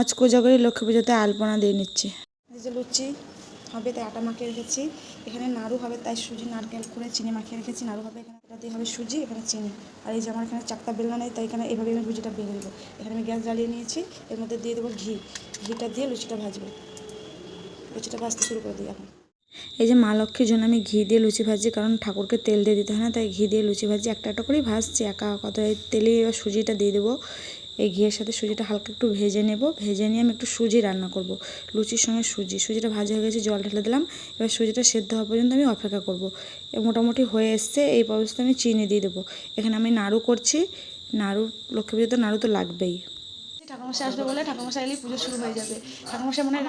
আজ কোজাগরী লক্ষ্মী পুজোতে আলপনা দিয়ে নিচ্ছে। যে লুচি হবে তাই আটা মাখিয়ে রেখেছি। এখানে নাড়ু হবে তাই সুজি নারকেল করে চিনি মাখিয়ে রেখেছি। নাড়ু হবে এখানে এটা দিয়ে হবে সুজি এখানে চিনি। আর এই যে আমার এখানে চাকতা বেলনা নেই তাই এখানে এভাবে আমি লুচিটা বেলে দেবো এখানে আমি গ্যাস জ্বালিয়ে নিয়েছি এর মধ্যে দিয়ে দেবো ঘি। ঘিটা দিয়ে লুচিটা ভাজবো। লুচিটা ভাজতে শুরু করে দিই এখন। এই যে মা লক্ষ্মীর জন্য আমি ঘি দিয়ে লুচি ভাজি কারণ ঠাকুরকে তেল দিয়ে দিতে হয় না তাই ঘি দিয়ে লুচি ভাজি একটা একটা করেই ভাজছি একা কত এই তেলে এবার সুজিটা দিয়ে দেবো। এই ঘিয়ের সাথে সুজিটা হালকা একটু ভেজে নেব ভেজে নিয়ে আমি একটু সুজি রান্না করব। লুচির সঙ্গে সুজি সুজিটা ভাজা হয়ে গেছে জল ঢেলে দিলাম এবার সুজিটা সেদ্ধ হওয়া পর্যন্ত আমি অপেক্ষা করব। এ মোটামুটি হয়ে এসছে এই অবস্থায় আমি চিনি দিয়ে দেবো। এখানে আমি নাড়ু করছি নাড়ু লক্ষ্মী পুজোতে নাড়ু তো লাগবেই। ঠাকুরমশাই আসবে বলে ঠাকুরমশাই এলেই পুজো শুরু হয়ে যাবে। ঠাকুরমশাই মনে হয়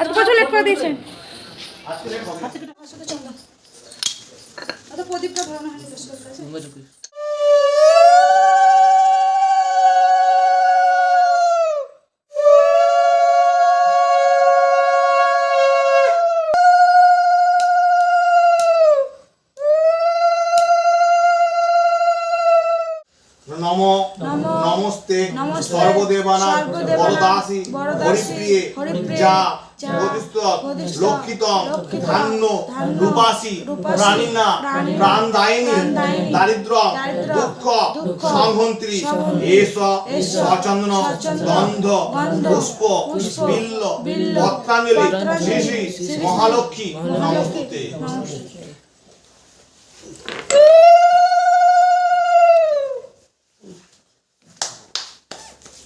আজকে লেট করে দিয়েছেন? প্রদীপটা ধরানো হয়নি। নম নমস্তে। সর্বদেবানাং বরদাসী হরিপ্রিয়ে। যা বদিস্তক লক্ষিতম ধান্য রূপাসী প্রাণিনা প্রাণদায়িনী দারিদ্র দুঃখ সংহন্ত্রী এস সচন্দন গন্ধ পুষ্প বিল্ল পত্রাঞ্জলি শ্রী শ্রী মহালক্ষ্মী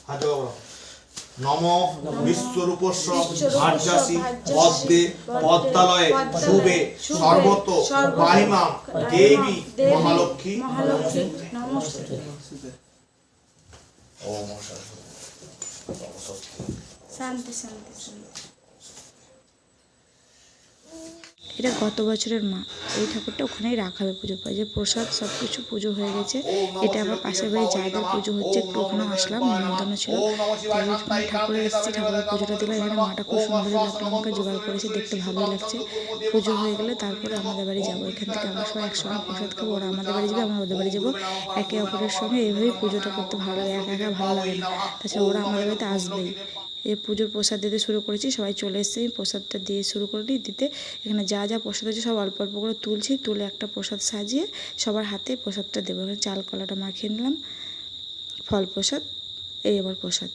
হাত। নম বিশ্বরূপস্য ভার্যাসি পদ্মে পদ্মালয়ে শুভে সর্বত পাহিমা দেবী মহালক্ষ্মী। ওম শান্তি শান্তি শান্তি। এটা গত বছরের মা। এই ঠাকুরটা ওখানেই রাখা হবে পুজো পায়। যে প্রসাদ সব কিছু পুজো হয়ে গেছে। এটা আবার পাশের বাড়ি যাদের পুজো হচ্ছে। একটু ওখানে আসলাম নিমন্ত্রণ ছিল। ওখানে ঠাকুরে এসেছি ঠাকুরের পুজোটা দিলাম। এখানে মাটা খুব সুন্দরই লাগল। আমাকে জোগাড় করেছে দেখতে ভালোই লাগছে। পুজো হয়ে গেলে তারপরে আমাদের বাড়ি যাব। এখান থেকে আমরা সবাই একসঙ্গে প্রসাদ খাব। ওরা আমাদের বাড়ি যাবে আমরা ওদের বাড়ি যাব। একে অপরের সঙ্গে এইভাবেই পুজোটা করতে ভালো লাগে। একা একা ভালো লাগে না। তাছাড়া ওরা আমাদের বাড়িতে আসবেই। পুজোর প্রসাদ দিতে শুরু করেছি, সবাই চলে এসেছে, আমি প্রসাদটা দিয়ে শুরু করে দিই, দিতে এখানে যা যা প্রসাদ আছে সব অল্প অল্প করে তুলছি, তুলে একটা প্রসাদ সাজিয়ে সবার হাতে প্রসাদটা দেবো। এখানে চাল কলাটা মাখিয়ে নিলাম, ফল প্রসাদ, এই আবার প্রসাদ।